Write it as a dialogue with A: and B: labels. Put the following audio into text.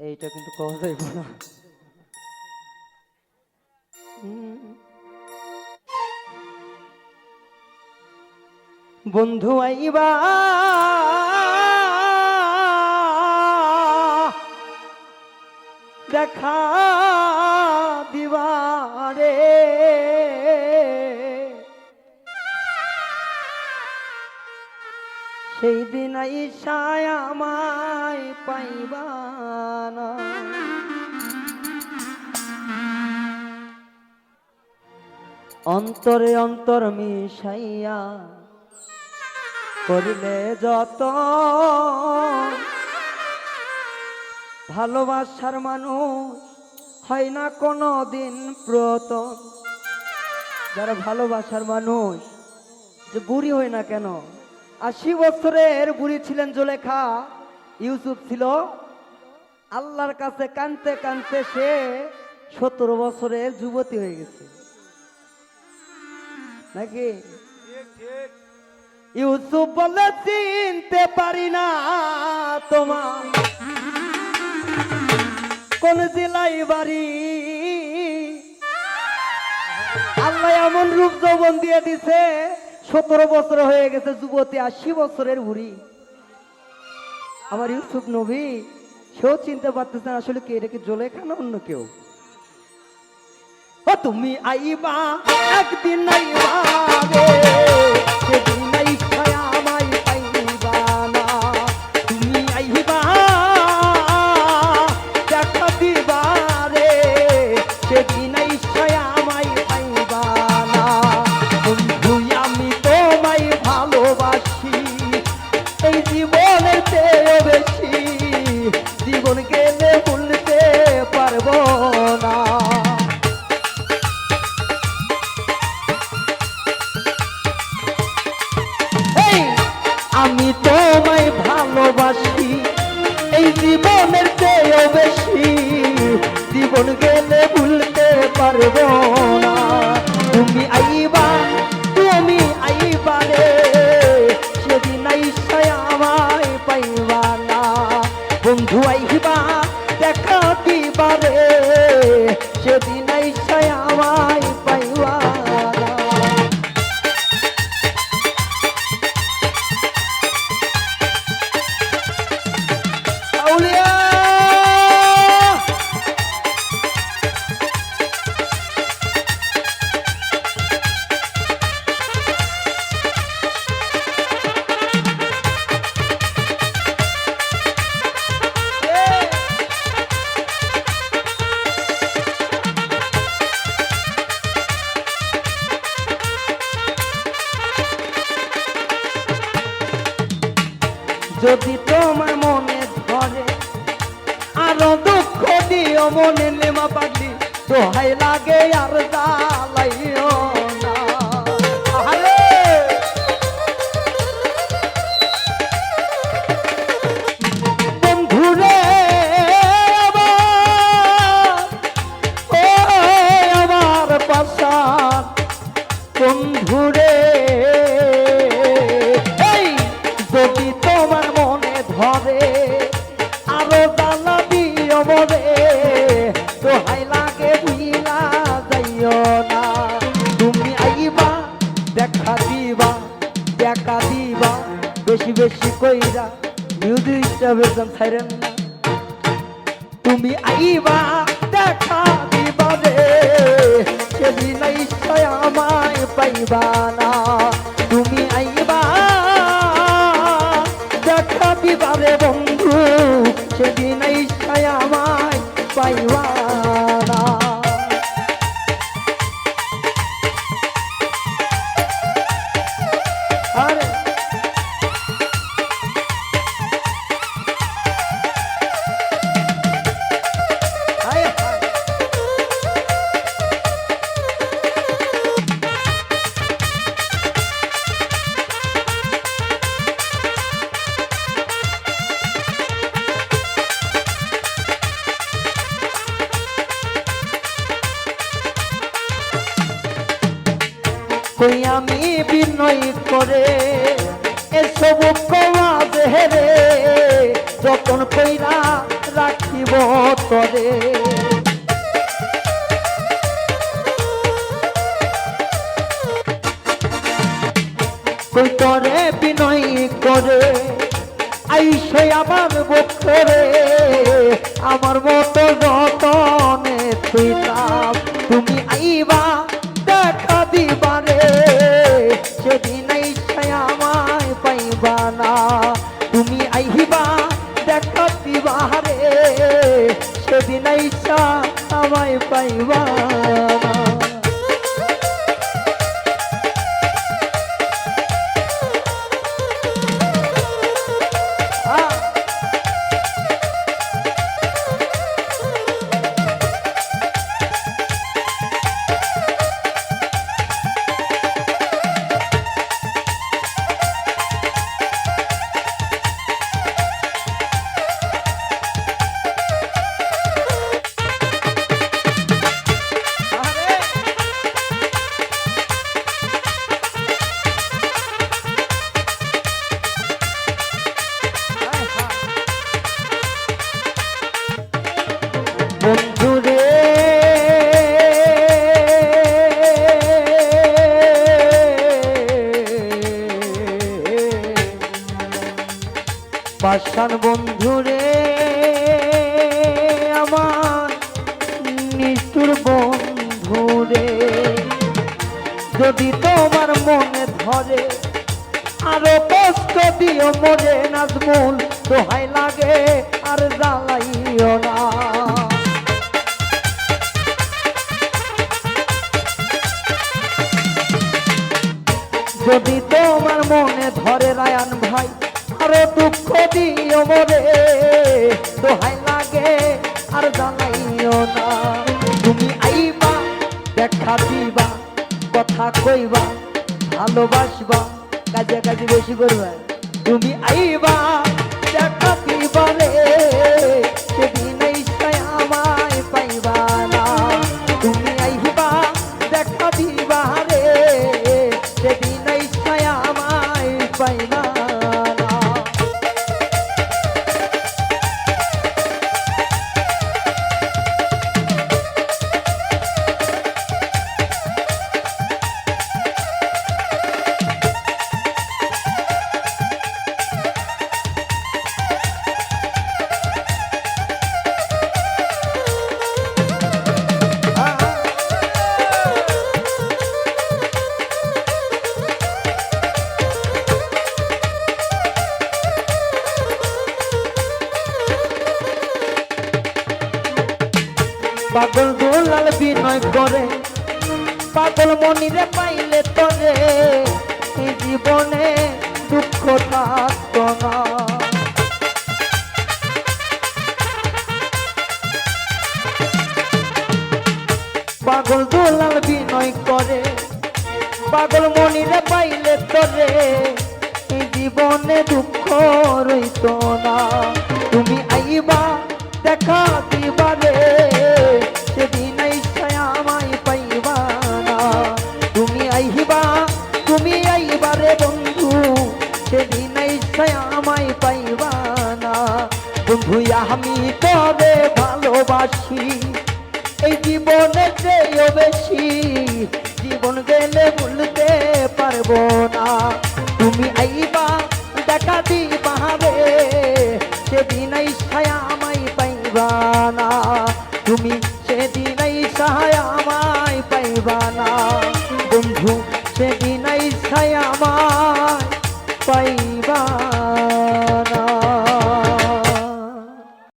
A: এইটা কিন্তু কওয়া যাইব না। বন্ধু আইবা দেখা সেই দিন ঈশায় আমায় পাইবা না। অন্তরে অন্তর মিশাইয়া করিলে যত ভালোবাসার মানুষ হয় না কোনো দিন প্রত যারা ভালোবাসার মানুষ, যে বুড়ি হয় না কেন? আশি বছরের বুড়ি ছিলেন জোলেখা। ইউসুফ ছিল। আল্লাহর কাছে কানতে কানতে সে সতেরো বছরের যুবতী হয়ে গেছে। নাকি? ইউসুফ বলে চিনতে পারি না তোমার কোন জেলায় বাড়ি? আল্লাহ এমন রূপ যৌবন দিয়ে দিছে। সতেরো বছর হয়ে গেছে যুবতী, আশি বছরের বুড়ি। আমার ইউসুফ নবী, সেও চিনতে পারতেছেন আসলে কে, এটা কি জলে খানা অন্য কেউ? তুমি আইবা একদিন আইবা জীবন গেলে ভুলতে পারব না। তুমি আইবা তুমি আইবা রে। সেদিন আমায় পাইবা না। বন্ধু আইবা, দেখা সেদিন আমায় পাইবা মিউজিকটা বেতন ছাইরেন না তুমি আইবা দেখা দিবা রে। সেদিন আমায় পাইবা না। কই আমি বিনয় করে? এসব কমা দেহে যতন কইরা রাখি দিব তরে। তুই তরে বিনয় করে? আইসে আমার বক্ষরে, আমার মতো যতনে তুই তুমি আইবা না। তুমি আইহিবা দেখা দিবারে সেদিন আইসা আমায় পাইবা যদি তোমার মনে ধরে, আরও কষ্ট দিও মরে নাজমুল, দোহাই লাগে আর জ্বালাইও না। যদি তোমার মনে ধরে রায়ান ভাই, আরও দুঃখ দিও মরে দোহাই লাগে আর জ্বালাইও না। তুমি আইবা, দেখা দিবা কথা কইবা ভালোবাসবা কাজে কাজে বেশি করবা। তুমি আইবা। করে পাগল মনিরে পাইলে তরে জীবনে দুঃখ থাকত না। পাগল দুলাল বিনয় করে, পাগল মনিরে পাইলে তরে জীবনে দুঃখ রইত না। তুমি আইবা, দেখা দিবারে সেদিন আমায় পাইবানা বন্ধু, আমি তবে ভালোবাসি। এই জীবনে চেয়েও বেশি। জীবন গেলে ভুলতে পারব না। তুমি আইবা, দেখা দিবা সেদিন